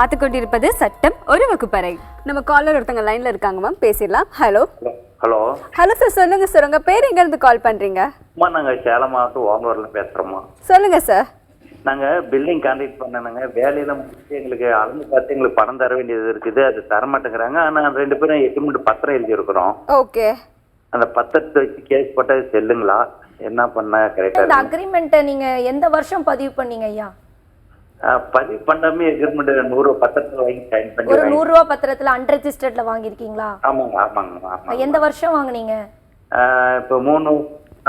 பார்த்து கொண்டிருப்பது சட்டம் ஒரு வகுப்பறை. நம்ம காலர் ஒருத்தங்க லைன்ல இருக்காங்க மேம் பேசிடலாம். ஹலோ ஹலோ ஹலோ சார் சொல்லுங்க சார் உங்க பேர் எங்க இருந்து கால் பண்றீங்க? அம்மா நாங்கள் சேலம் மாவட்டம் ஓங்கூரில் பேசுகிறோம்மா சொல்லுங்க சார் நாங்கள் பில்டிங் கான்ட்ராக்ட் பண்ணணுங்க வேலையில் முடிச்சு எங்களுக்கு அளந்து பார்த்து எங்களுக்கு பணம் தர வேண்டியது இருக்குது. அது தர மாட்டேங்கிறாங்க. ஆனால் ரெண்டு பேரும் எட்டு பத்திரம் எழுதியிருக்கிறோம். ஓகே அந்த பத்திரத்தை வச்சு கேஸ் போட்டால் செல்லுங்களா? என்ன பண்ண இருக்கும் அக்ரிமெண்ட்டை நீங்க எந்த வருஷம் பதிவு பண்ணீங்க ஐயா? பதிவு பண்ணாமே எக்ரிமெண்ட் நூறு பத்திரத்தில் வாங்கி சைன் பண்ணி ஒரு நூறு ரூபா பத்திரத்துல அன்ரெஜிஸ்டர்ட்ல வாங்கியிருக்கீங்களா? ஆமாங்க ஆமாங்க ஆமாங்க. எந்த வருஷம் வாங்குனீங்க? இப்போ மூணு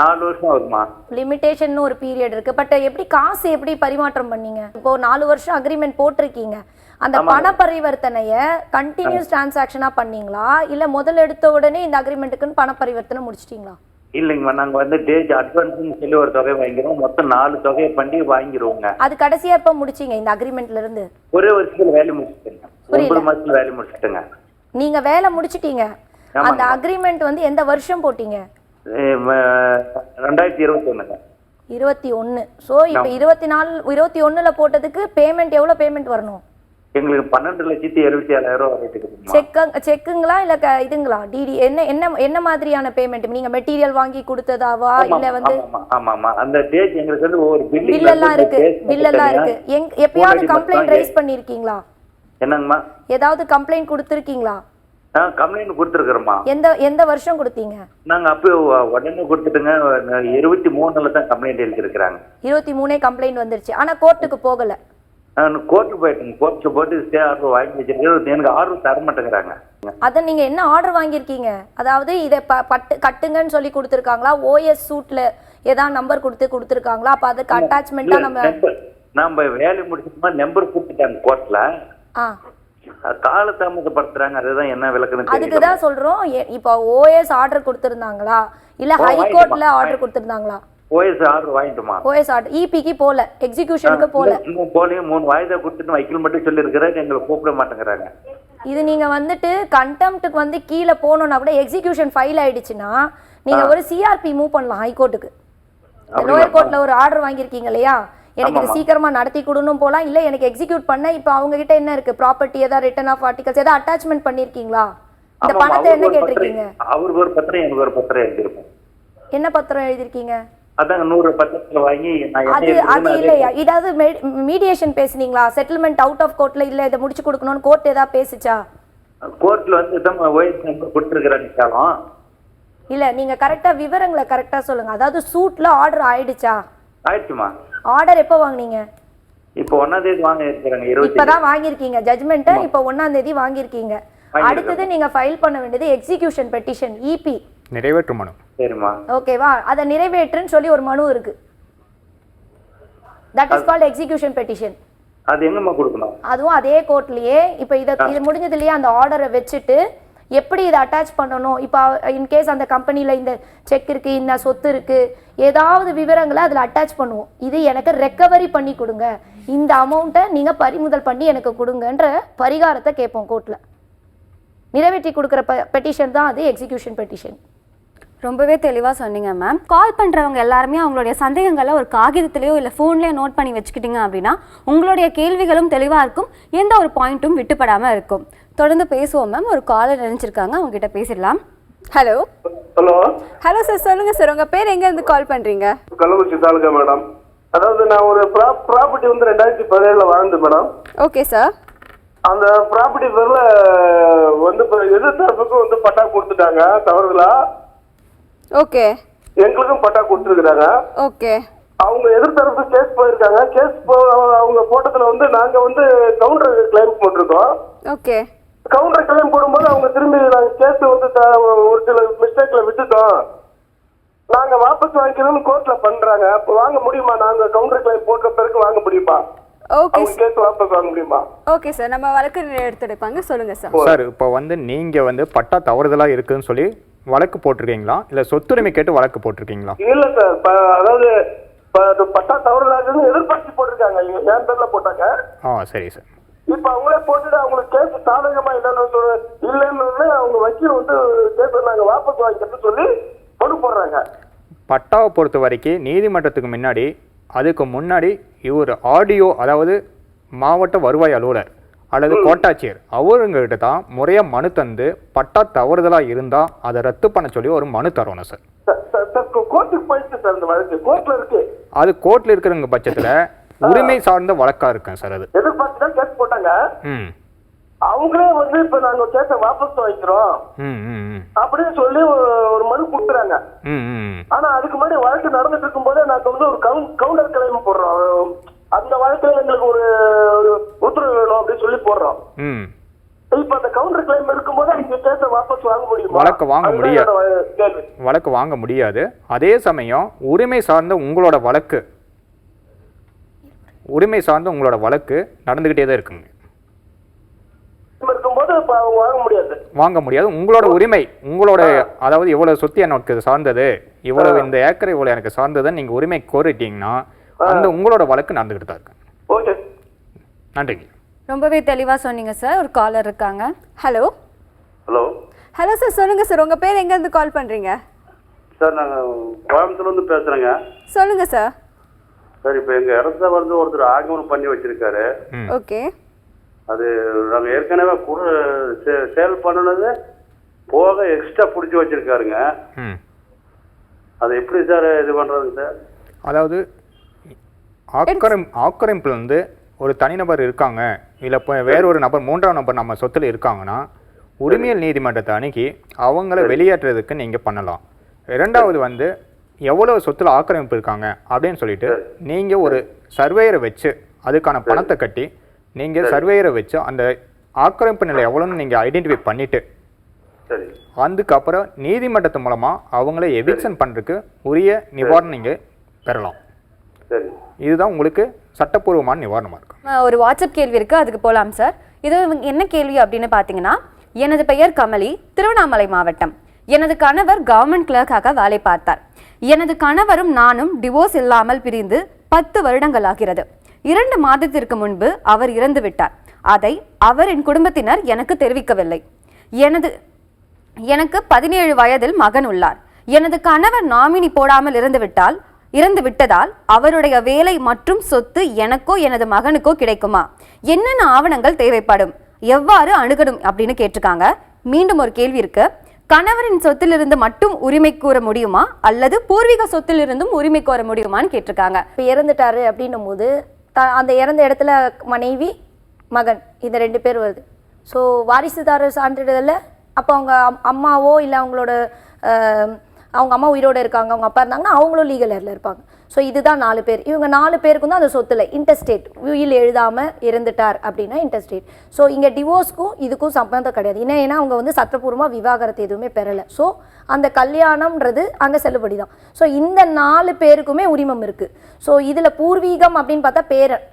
நாலு வருஷம் ஆகுதுமா லிமிட்டேஷன் ஒரு பீரியட் இருக்கு. பட் எப்படி காசு எப்படி பரிமாற்றம் பண்ணீங்க? இப்போ நாலு வருஷம் அக்ரிமெண்ட் போட்டிருக்கீங்க. அந்த பண பரிவர்த்தனைய கண்டினியூஸ் டிரான்சாக்ஷனா பண்ணீங்களா? இல்ல முதல்ல எடுத்த உடனே இந்த அக்ரிமெண்ட்டுக்குன்னு பண பரிவர்த்தனை முடிச்சிட்டீங்களா? இல்லைங்கம்மா நாங்கள் வந்து டேஜ் அட்வான்ஸ்னு சொல்லி ஒரு தொகை வாங்கிக்கிறோம். மொத்தம் நாலு தொகையை பண்ணி வாங்கிடுவோங்க. அது கடைசியா எப்ப முடிச்சீங்க இந்த அக்ரிமெண்ட்ல இருந்து? ஒரே வருஷத்துல வேலையை முடிச்சுட்டேங்க. ஒன்பது மாசத்துல வேலையை முடிச்சுட்டேங்க. நீங்க வேலை முடிச்சிட்டீங்க. அந்த அக்ரிமெண்ட் வந்து எந்த வருஷம் போட்டீங்க? ரெண்டாயிரத்தி இருபத்தி ஒண்ணுங்க இருபத்தி ஒன்று ஸோ இப்போ இருபத்தி நாலு இருபத்தி ஒண்ணுல போட்டதுக்கு பேமெண்ட் எவ்வளோ பேமெண்ட் வரணும்? எங்களுக்கு பன்னெண்டு லட்சத்தி எழுபத்தி ஏழாயிரம் ரூபா வரைக்கும் செக்க செக்குங்களா இல்லை இதுங்களா? டிடி என்ன என்ன என்ன மாதிரியான பேமெண்ட் நீங்கள் மெட்டீரியல் வாங்கி கொடுத்ததாவா? இல்லை வந்து ஆமாமா அந்த டேஜ் எங்களுக்கு வந்து ஒவ்வொரு பில் எல்லாம் இருக்கு. பில் எல்லாம் இருக்கு. எப்பயாவது கம்ப்ளைண்ட் ரைஸ் பண்ணியிருக்கீங்களா என்னங்கம்மா? ஏதாவது கம்ப்ளைண்ட் கொடுத்துருக்கீங்களா? கம்ப்ளைண்ட் கொடுத்துருக்குறோம்மா. எந்த எந்த வருஷம் கொடுத்தீங்க? நாங்க அப்போ உடனே கொடுத்துட்டுங்க இருபத்தி மூணுல தான் கம்ப்ளைண்ட் எழுதிருக்கிறாங்க இருபத்தி மூணே கம்ப்ளைண்ட் வந்துருச்சு. ஆனா கோர்ட்டுக்கு போகல. நான் கோர்ட்டு போயிட்டேங்க. கோர்ட்டில் போட்டு ஸ்டே ஆர்டர் வாங்கி வச்சிருக்கேன் எனக்கு ஆர்டர் தர மாட்டேங்கிறாங்க. அதை நீங்க என்ன ஆர்டர் வாங்கியிருக்கீங்க? அதாவது இதை ப பட்டு கட்டுங்கன்னு சொல்லி கொடுத்துருக்காங்களா? ஓஎஸ் சூட்ல ஏதாவது நம்பர் கொடுத்து கொடுத்துருக்காங்களா? அப்ப அதுக்கு அட்டாச்மெண்ட்டா நம்ம நம்ம வேலை முடிச்சுமா நம்பர் கொடுத்துட்டாங்க கோர்ட்ல ஆ. கால தாமதப்படுத்துறாங்க அதுதான் என்ன விளக்குன்னு அதுக்கு தான் சொல்றோம். எ- இப்போ ஓஎஸ் ஆர்டர் கொடுத்துருந்தாங்களா? இல்ல ஓ, ஹை வாங்கிட்டோமா. கோர்ட்ல ஆர்டர் கொடுத்துருந்தாங்களா? ஓஎஸ் ஆர்டர் வாங்கிட்டுமா? ஓஎஸ் ஆர்டர் இபிக்கு போல எக்ஸிகியூஷனுக்கு போல. போலையும் மூணு வாய்தா கொடுத்துட்டு வைக்கல் மட்டும் சொல்லியிருக்கிறாரு எங்களை கூப்பிட மாட்டேங்கிறாங்க. இது நீங்க வந்துட்டு கண்டெம்ட்டுக்கு வந்து கீழே போகணும்னா கூட எக்ஸிகியூஷன் ஃபைல் ஆயிடுச்சுன்னா நீங்க ஒரு சிஆர்பி மூவ் பண்ணலாம் ஹைகோர்ட்டுக்கு. லோயர் கோர்ட்ல ஒரு ஆர்டர் வாங்கியிருக்கீங்க இல்லையா? எனக்கு இது. சீக்கிரமா நடத்தி கொடுணும் போலாம். இல்ல எனக்கு எக்ஸிக்யூட் பண்ண இப்போ அவங்க கிட்ட என்ன இருக்கு? ப்ராப்பர்ட்டி ஏதாவது ரிட்டர்ன் ஆஃப் ஆர்டிகல்ஸ் ஏதாவது அட்டாச்மெண்ட் பண்ணிருக்கீங்களா இந்த பணத்தை என்ன கேட்டிருக்கீங்க? அவருக்கு ஒரு பத்திரம் எனக்கு ஒரு பத்திரம் எழுதிருப்போம் என்ன பத்திரம் எழுதிருக்கீங்க அது அது இல்லையா? இதாவது மீடியேஷன் பேசுனீங்களா? செட்டில்மெண்ட் அவுட் ஆஃப் கோர்ட்ல இல்ல இதை முடிச்சு கொடுக்கணும்னு கோர்ட் ஏதாவது பேசுச்சா? கோர்ட்ல வந்து இல்ல நீங்க கரெக்டா விவரங்களை கரெக்டா சொல்லுங்க. அதாவது சூட்ல ஆர்டர் ஆயிடுச்சா? ஆயிடுச்சுமா? ஆர்டர் எப்போ வாங்குனீங்க? இப்போ ஒன்னாம் தேதி வாங்க இருக்கிறாங்க இருபத்தி இப்பதான் வாங்கியிருக்கீங்க. ஜட்மெண்ட்டை இப்போ ஒன்னாம் தேதி வாங்கியிருக்கீங்க. அடுத்தது நீங்க ஃபைல் பண்ண வேண்டியது எக்ஸிகியூஷன் பெட்டிஷன் இபி நிறைவேற்று மனு. ஓகேவா அதை நிறைவேற்றுன்னு சொல்லி ஒரு மனு இருக்கு. That is called execution petition அது எங்கம்மா கொடுக்கணும்? அதுவும் அதே கோர்ட்லயே இப்போ இதை இது முடிஞ்சதுலயே அந்த ஆர்டரை வச்சுட்டு எப்படி இதை அட்டாச் பண்ணணும்? இப்போ இன்கேஸ் அந்த கம்பெனியில் இந்த செக் இருக்கு இந்த சொத்து இருக்கு ஏதாவது விவரங்களை அதில் அட்டாச் பண்ணுவோம். இது எனக்கு ரெக்கவரி பண்ணி கொடுங்க. இந்த அமௌண்ட்டை நீங்கள் பறிமுதல் பண்ணி எனக்கு கொடுங்கன்ற பரிகாரத்தை கேட்போம் கோர்ட்டில் நிறைவேற்றி கொடுக்குற பெ பெட்டிஷன் தான் அது எக்ஸிகியூஷன் பெட்டிஷன் ரொம்பவே தெளிவாக சொன்னீங்க மேம் கால் பண்ணுறவங்க எல்லாருமே அவங்களுடைய சந்தேகங்களை ஒரு காகிதத்திலேயோ இல்லை ஃபோன்லேயோ நோட் பண்ணி வச்சுக்கிட்டீங்க அப்படின்னா உங்களுடைய கேள்விகளும் தெளிவாக இருக்கும். எந்த ஒரு பாயிண்ட்டும் விட்டுப்படாமல் இருக்கும். தொடர்ந்து பேசுவோம் மேம் ஒரு காலர் நினைச்சிருக்காங்க அவங்க கிட்ட பேசிடலாம். ஹலோ ஹலோ ஹலோ சார் சொல்லுங்க சார் உங்க பேர் எங்க இருந்து கால் பண்றீங்க? கள்ளக்குறிச்சி தாலுகா மேடம் அதாவது நான் ஒரு ப்ராப்பர்ட்டி வந்து ரெண்டாயிரத்தி பதினேழுல வாழ்ந்தேன் மேடம் ஓகே சார் அந்த ப்ராப்பர்ட்டி பேர்ல வந்து எதிர்த்தரப்புக்கும் வந்து பட்டா கொடுத்துட்டாங்க தவறுதலா? ஓகே எங்களுக்கும் பட்டா கொடுத்துருக்குறாங்க. ஓகே அவங்க எதிர்த்தரப்பு கேஸ் போயிருக்காங்க. கேஸ் போ அவங்க போட்டதுல வந்து நாங்க வந்து கவுண்டர் கிளைம் போட்டிருக்கோம். ஓகே கவுண்டர் கிளைம் போடும்போது அவங்க திரும்பி நாங்க கேஸ் வந்து த- ஒரு சில மிஸ்டேக்ல விட்டுட்டோம். நாங்க வாபஸ் வாங்கிக்கணும்னு கோர்ட்ல பண்றாங்க. அப்ப வாங்க முடியுமா? நாங்க கவுண்டர் கிளைம் போட்ட பிறகு வாங்க முடியுமா? ஓகே அவங்க கேஸ் வாபஸ் வாங்க முடியுமா? ஓகே சார் நம்ம வழக்கு எடுத்துடுப்பாங்க சொல்லுங்க சார் சார் இப்போ வந்து நீங்க வந்து பட்டா தவறுதலா இருக்குன்னு சொல்லி வழக்கு போட்டிருக்கீங்களா? இல்ல சொத்துரிமை கேட்டு வழக்கு போட்டிருக்கீங்களா? இல்ல சார் அதாவது பட்டா தவறுதலாகுன்னு எதிர்பார்த்து போட்டிருக்காங்க. என் பேர்ல போட்டாங்க? ஆ சரி சார். இப்ப அவங்களே போட்டுட்டு அவங்களுக்கு கேஸ் சாதகமா இல்லைன்னு சொல்ற இல்லைன்னு அவங்க வக்கீல் வந்து கேஸ் நாங்க வாபஸ் சொல்லி மனு போடுறாங்க. பட்டாவை பொறுத்த வரைக்கும் நீதிமன்றத்துக்கு முன்னாடி அதுக்கு முன்னாடி இவர் ஆடியோ அதாவது மாவட்ட வருவாய் அலுவலர் அல்லது கோட்டாட்சியர். அவருங்ககிட்ட தான் முறையாக மனு தந்து பட்டா தவறுதலாக இருந்தால் அதை ரத்து பண்ண சொல்லி ஒரு மனு தரணும் சார். வழக்கு. கோர்ட்ல அது கோர்ட்டில் இருக்கிறவங்க பட்சத்தில் உரிமை சார்ந்த வழக்காக இருக்கும் சார் அது. எதிர்பார்த்து தான் கேஸ் போட்டாங்க? அவங்களே வந்து இப்ப நாங்க கேஸ வாபஸ் வாங்கிக்கிறோம். அப்படின்னு சொல்லி ஒரு- மனு கொடுக்குறாங்க. ஆனா அதுக்கு முன்னாடி வழக்கு நடந்துட்டு இருக்கும் போதே நாங்க வந்து ஒரு கவுண்டர் கிளைம் போடுறோம். அந்த வழக்குல எங்களுக்கு ஒரு ஒரு உத்தரவு வேணும் அப்படின்னு சொல்லி போடுறோம். இப்ப அந்த கவுண்டர் கிளைம் இருக்கும்போது அந்த கேஸ வாபஸ் வாங்க முடியுமா? வழக்கு வாங்க முடியாது. வழக்கு வாங்க முடியாது. அதே சமயம் உரிமை சார்ந்த உங்களோட வழக்கு. உரிமை சார்ந்த உங்களோட வழக்கு நடந்துக்கிட்டே தான் இருக்குங்க. இருக்கும்போது அவங்க வாங்க முடியாது. வாங்க முடியாது. உங்களோட உரிமை உங்களோட அதாவது இவ்வளவு சொத்து எனக்கு சார்ந்தது? இவ்வளவு இந்த ஏக்கர் இவ்வளவு எனக்கு சார்ந்ததுன்னு நீங்க உரிமை கோரிட்டீங்கன்னா அந்த உங்களோட வழக்கு நடந்துக்கிட்டு தான் இருக்கு. நன்றிங்க. ரொம்பவே தெளிவா சொன்னீங்க சார் ஒரு காலர் இருக்காங்க. ஹலோ ஹலோ ஹலோ சார் சொல்லுங்க சார் உங்க பேர் எங்க இருந்து கால் பண்றீங்க? சார் நாங்கள் கோயம்புத்தூர்லேருந்து பேசுகிறேங்க சொல்லுங்க சார் சார் இப்போ எங்கள் இடத்த வந்து ஒருத்தர் ஆகமனம் பண்ணி வச்சிருக்காரு. ஓகே. அது நாங்கள் ஏற்கனவே சே- சேல் பண்ணினது போக எக்ஸ்ட்ரா பிடிச்சி வச்சிருக்காருங்க. அது எப்படி சார் இது பண்ணுறதுங்க சார் அதாவது ஆக்கிரம் ஆக்கிரமிப்புல இருந்து ஒரு தனிநபர் இருக்காங்க இல்லை இப்போ வேற ஒரு நபர் மூன்றாம் நபர் நம்ம சொத்துல இருக்காங்கன்னா உரிமையல் நீதிமன்றத்தை அணுகி அவங்கள வெளியேற்றுறதுக்கு நீங்கள் பண்ணலாம். இரண்டாவது வந்து எவ்வளோ சொத்துல ஆக்கிரமிப்பு இருக்காங்க அப்படின்னு சொல்லிட்டு நீங்கள் ஒரு சர்வேயரை வச்சு அதுக்கான பணத்தை கட்டி நீங்கள் சர்வேயரை வச்சு அந்த ஆக்கிரமிப்பு நிலை எவ்வளோன்னு நீங்கள் ஐடென்டிஃபை பண்ணிவிட்டு அதுக்கப்புறம் நீதிமன்றத்து மூலமாக அவங்கள எவிக்ஷன் பண்ணுறதுக்கு உரிய நிவாரணம் நீங்கள் பெறலாம். சரி. இதுதான் உங்களுக்கு சட்டப்பூர்வமான நிவாரணமாக இருக்கும் ஒரு வாட்ஸ்அப் கேள்வி இருக்கு அதுக்கு போலாம் சார். இது என்ன கேள்வி அப்படின்னு பார்த்தீங்கன்னா எனது பெயர் கமலி திருவண்ணாமலை மாவட்டம். எனது கணவர் கவர்மெண்ட் கிளர்க்காக வேலை பார்த்தார். எனது கணவரும் நானும் டிவோர்ஸ் இல்லாமல் பிரிந்து பத்து வருடங்கள் ஆகிறது. இரண்டு மாதத்திற்கு முன்பு அவர் இறந்து விட்டார். அதை அவரின் குடும்பத்தினர் எனக்கு தெரிவிக்கவில்லை. எனது எனக்கு பதினேழு வயதில் மகன் உள்ளார். எனது கணவர் நாமினி போடாமல் இறந்துவிட்டால் இறந்து விட்டதால் அவருடைய வேலை மற்றும் சொத்து எனக்கோ எனது மகனுக்கோ கிடைக்குமா? என்னென்ன ஆவணங்கள் தேவைப்படும்? எவ்வாறு அணுகணும் அப்படின்னு கேட்டிருக்காங்க. மீண்டும் ஒரு கேள்வி இருக்கு. கணவரின் சொத்திலிருந்து மட்டும் உரிமை கூற முடியுமா? அல்லது பூர்வீக சொத்திலிருந்தும் உரிமை கோர முடியுமான்னு கேட்டிருக்காங்க. இப்போ இறந்துட்டாரு அப்படின்னும் போது த அந்த இறந்த இடத்துல மனைவி மகன் இந்த ரெண்டு பேர் வருது. ஸோ வாரிசுதாரர் சான்றிதழில் அப்போ அவங்க அம்- அம்மாவோ இல்லை அவங்களோட அவங்க அம்மா உயிரோட இருக்காங்க அவங்க அப்பா இருந்தாங்கன்னா அவங்களும் லீகல் ஏரில் இருப்பாங்க. ஸோ இதுதான் நாலு பேர். இவங்க நாலு பேருக்கும் தான் அந்த சொத்துல இன்டர்ஸ்டேட் உயில் எழுதாமல் இறந்துட்டார் அப்படின்னா இன்டர்ஸ்டேட் ஸோ இங்கே டிவோர்ஸ்க்கும் இதுக்கும் சம்பந்தம் கிடையாது. ஏன்னா ஏன்னா அவங்க வந்து சட்டப்பூர்வமாக விவாகரத்து எதுவுமே பெறலை. ஸோ அந்த கல்யாணம்ன்றது அங்கே செல்லுபடி தான் ஸோ இந்த நாலு பேருக்குமே உரிமம் இருக்குது ஸோ இதில் பூர்வீகம் அப்படின்னு பார்த்தா பேரன்.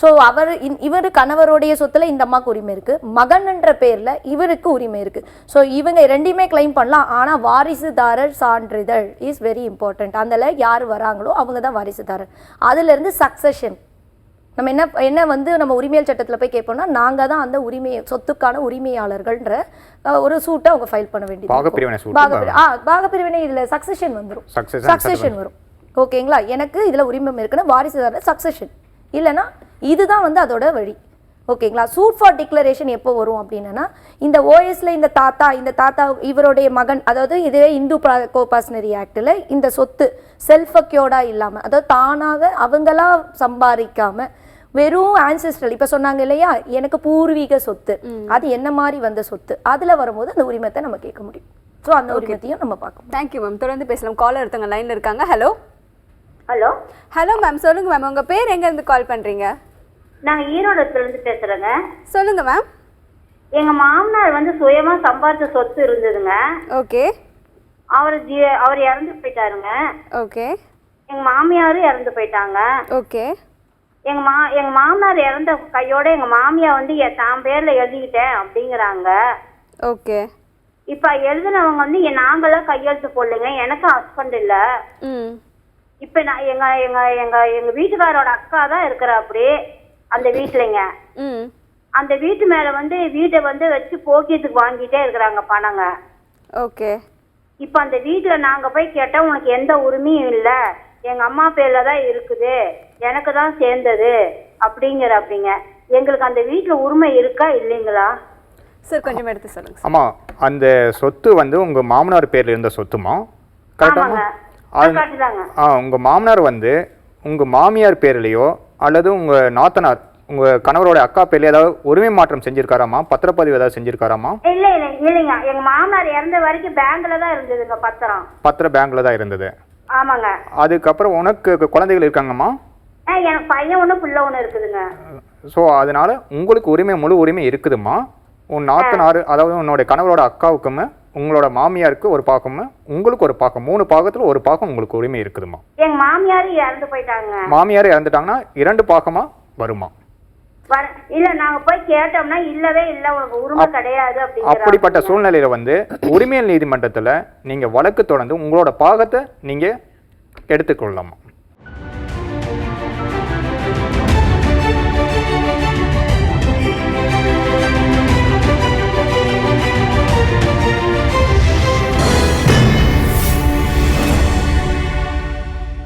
ஸோ அவர் இவர் கணவருடைய சொத்துல இந்த அம்மாவுக்கு உரிமை இருக்கு. மகன்ன்ற பேர்ல இவருக்கு உரிமை இருக்கு. ஸோ இவங்க ரெண்டையுமே கிளைம் பண்ணலாம். ஆனா வாரிசுதாரர் சான்றிதழ் இஸ் வெரி இம்பார்ட்டன்ட் அதில் யார் வராங்களோ அவங்க தான் வாரிசுதாரர். அதுல இருந்து சக்சஷன் நம்ம என்ன என்ன வந்து நம்ம உரிமையல் சட்டத்தில் போய் கேட்போம்னா நாங்கள் தான் அந்த உரிமையை சொத்துக்கான உரிமையாளர்கள்ன்ற ஒரு சூட்டை அவங்க ஃபைல் பண்ண வேண்டியது பாகப்பிரிவினை ஆ பாகப்பிரிவினை இதில் சக்சஷன் வந்துடும் சக்சஷன் வரும். ஓகேங்களா எனக்கு இதில் உரிமம் இருக்குன்னா வாரிசுதாரர் சக்சஷன் இல்லைன்னா இதுதான் வந்து அதோட வழி. ஓகேங்களா? சூட் ஃபார் டிக்ளரேஷன் எப்போ வரும் அப்படின்னா இந்த ஓஎஸ்ல இந்த தாத்தா இந்த தாத்தா இவருடைய மகன் அதாவது இதுவே இந்து கோபாஸ்னரி ஆக்டில் இந்த சொத்து செல்ஃப் அக்யோர்டா இல்லாமல் அதாவது தானாக அவங்களா சம்பாதிக்காம வெறும் ஆன்செஸ்ட்ரல் இப்போ சொன்னாங்க இல்லையா? எனக்கு பூர்வீக சொத்து. அது என்ன மாதிரி வந்த சொத்து? அதில் வரும்போது அந்த உரிமத்தை நம்ம கேட்க முடியும். ஸோ அந்த உரிமத்தையும் நம்ம பார்க்கணும் தேங்க்யூ மேம் தொடர்ந்து பேசலாம். காலர் ஒருத்தவங்க லைன்ல இருக்காங்க. ஹலோ ஹலோ ஹலோ மேம் சொல்லுங்க மேம் உங்க பேர் எங்க இருந்து கால் பண்றீங்க? நாங்க ஈரோடத்துல இருந்து பேசுறேங்க. சொல்லுங்க மேம் எங்க மாமனார் வந்து சுயமா சம்பாதிச்ச சொத்து இருந்ததுங்க. ஓகே அவர் ஜி அவர் இறந்து போயிட்டாருங்க. ஓகே எங்க மாமியாரும் இறந்து போயிட்டாங்க. ஓகே எங்க மா எங்க மாமனார் இறந்த கையோட எங்க மாமியா வந்து எ- தான் பேர்ல எழுதிக்கிட்டேன் அப்படிங்கிறாங்க. ஓகே இப்ப எழுதினவங்க வந்து எ- நாங்களாம் கையெழுத்து போடலைங்க. எனக்கு ஹஸ்பண்ட் இல்ல. ம். இப்ப நான் எங்க எங்க எங்க எங்க வீட்டுக்காரோட அக்கா தான் இருக்கிற அப்படி அந்த வீட்டுலங்க ம். அந்த வீட்டு மேல வந்து வீட்டை வந்து வச்சு போக்கியத்துக்கு வாங்கிட்டே இருக்கிறாங்க பணங்க. ஓகே. இப்ப அந்த வீட்டுல நாங்க போய் கேட்டா உனக்கு எந்த உரிமையும் இல்ல. எங்க அம்மா பேர்ல தான் இருக்குது. எனக்கு தான் சேர்ந்தது அப்படிங்கிற அப்படிங்க எங்களுக்கு அந்த வீட்டுல உரிமை இருக்கா இல்லைங்களா? சார் கொஞ்சம் எடுத்து சொல்லுங்க ஆமாம் அந்த சொத்து வந்து உங்கள் மாமனார் பேரில் இருந்த சொத்துமா? காட்டுதாங்க ஆ? உங்கள் மாமனார் வந்து உங்கள் மாமியார் பேர்லேயோ அல்லது உங்கள் நாத்தனார் உங்கள் கணவரோட அக்கா பேர்ல ஏதாவது உரிமை மாற்றம் செஞ்சிருக்காராமா பத்திரப்பதிவு ஏதாவது செஞ்சிருக்காராமா இல்ல இல்ல இல்லைங்க. எங்க மாமனார் இறந்த வரைக்கும் பேங்க்ல தான் இருந்ததுங்க பத்திரம். பத்திர பேங்க்ல தான் இருந்தது. ஆமாங்க. அதுக்கப்புறம் உனக்கு குழந்தைகள் இருக்காங்கம்மா? எனக்கு பையன் ஒண்ணு புள்ள ஒண்ணு இருக்குதுங்க. ஸோ அதனால உங்களுக்கு உரிமை முழு உரிமை இருக்குதும்மா? உன் நாத்தனார் அதாவது உன்னோட கணவரோட அக்காவுக்குமே உங்களோட மாமியாருக்கு ஒரு பாகமும் உங்களுக்கு ஒரு பாகம் மூணு பாகத்தில் ஒரு பாகம் உங்களுக்கு உரிமை இருக்குதும்மா. எங்க மாமியாரும் இறந்து போயிட்டாங்க. மாமியார் இறந்துட்டாங்கன்னா இரண்டு பாகமா வருமா? வர இல்ல நாங்க போய் கேட்டோம்னா இல்லவே இல்ல உனக்கு உரிமை கிடையாது அப்படிப்பட்ட சூழ்நிலையில வந்து உரிமையல் நீதிமன்றத்துல நீங்க வழக்கு தொடர்ந்து உங்களோட பாகத்தை நீங்க எடுத்துக்கொள்ளலாமா?